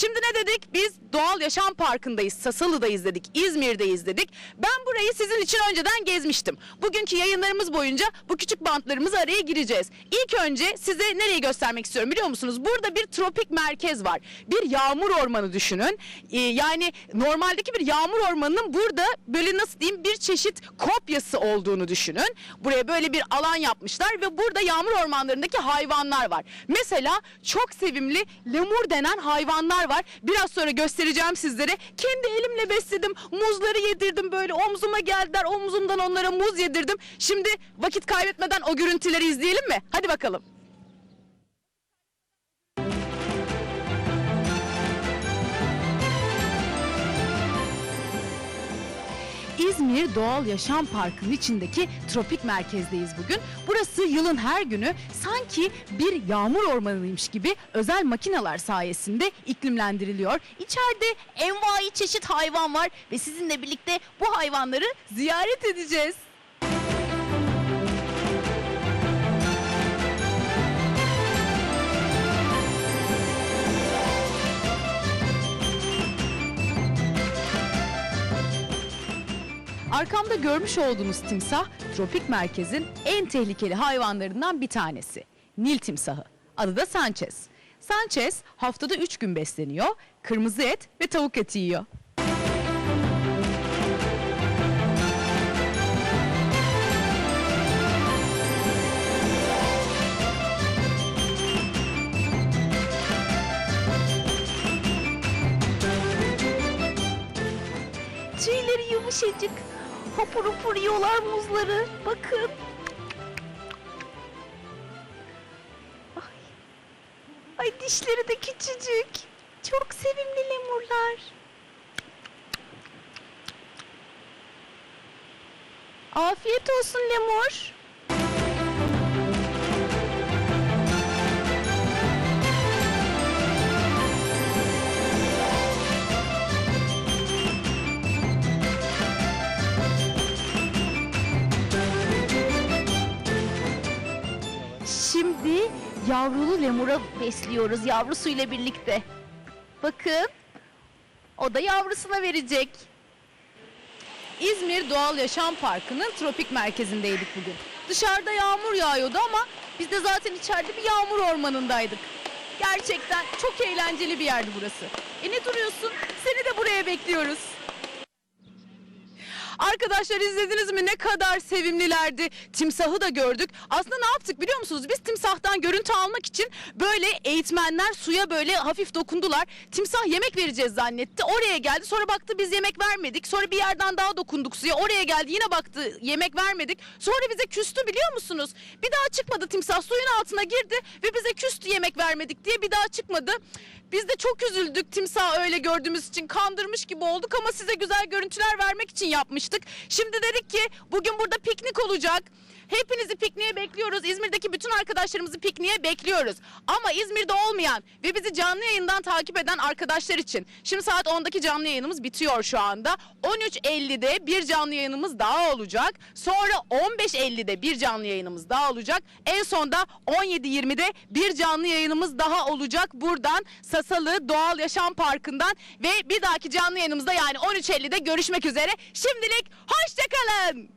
Şimdi ne dedik? Biz Doğal Yaşam Parkı'ndayız, Sasalı'dayız dedik, İzmir'deyiz dedik. Ben burayı sizin için önceden gezmiştim. Bugünkü yayınlarımız boyunca bu küçük bantlarımızı araya gireceğiz. İlk önce size nereyi göstermek istiyorum biliyor musunuz? Burada bir tropik merkez var. Bir yağmur ormanı düşünün. Ee, yani normaldeki bir yağmur ormanının burada böyle nasıl diyeyim bir çeşit kopyası olduğunu düşünün. Buraya böyle bir alan yapmışlar ve burada yağmur ormanlarındaki hayvanlar var. Mesela çok sevimli lemur denen hayvanlar var. Biraz sonra göstereceğim sizlere. Kendi elimle besledim. Muzları yedirdim böyle omzuma geldiler. Omzumdan onlara muz yedirdim. Şimdi vakit kaybetmeden o görüntüleri izleyelim mi? Hadi bakalım. İzmir Doğal Yaşam Parkı'nın içindeki tropik merkezdeyiz bugün. Burası yılın her günü sanki bir yağmur ormanıymış gibi özel makineler sayesinde iklimlendiriliyor. İçeride envai çeşit hayvan var ve sizinle birlikte bu hayvanları ziyaret edeceğiz. Arkamda görmüş olduğunuz timsah tropik merkezin en tehlikeli hayvanlarından bir tanesi. Nil timsahı. Adı da Sanchez. Sanchez haftada 3 gün besleniyor, kırmızı et ve tavuk eti yiyor. Tüyleri yumuşacık. Hopur hopur yiyorlar muzları. Bakın. Ay. Ay dişleri de küçücük. Çok sevimli lemurlar. Afiyet olsun lemur. Yavrulu lemura besliyoruz yavrusuyla birlikte. Bakın. O da yavrusuna verecek. İzmir Doğal Yaşam Parkı'nın tropik merkezindeydik bugün. Dışarıda yağmur yağıyordu ama biz de zaten içeride bir yağmur ormanındaydık. Gerçekten çok eğlenceli bir yerdi burası. E ne duruyorsun? Seni de buraya bekliyoruz. Arkadaşlar izlediniz mi ne kadar sevimlilerdi. Timsahı da gördük. Aslında ne yaptık biliyor musunuz? Biz timsahtan görüntü almak için böyle eğitmenler suya böyle hafif dokundular. Timsah yemek vereceğiz zannetti. Oraya geldi. Sonra baktı biz yemek vermedik. Sonra bir yerden daha dokunduk suya. Oraya geldi yine baktı yemek vermedik. Sonra bize küstü biliyor musunuz? Bir daha çıkmadı timsah. Suyun altına girdi ve bize küstü yemek vermedik diye bir daha çıkmadı. Biz de çok üzüldük timsah öyle gördüğümüz için kandırmış gibi olduk ama size güzel görüntüler vermek için yapmıştık. Şimdi dedik ki bugün burada piknik olacak. Hepinizi pikniğe bekliyoruz. İzmir'deki bütün arkadaşlarımızı pikniğe bekliyoruz. Ama İzmir'de olmayan ve bizi canlı yayından takip eden arkadaşlar için. Şimdi saat 10'daki canlı yayınımız bitiyor şu anda. 13.50'de bir canlı yayınımız daha olacak. Sonra 15.50'de bir canlı yayınımız daha olacak. En sonda 17.20'de bir canlı yayınımız daha olacak. Buradan Sasalı Doğal Yaşam Parkı'ndan ve bir dahaki canlı yayınımızda yani 13.50'de görüşmek üzere. Şimdilik hoşçakalın.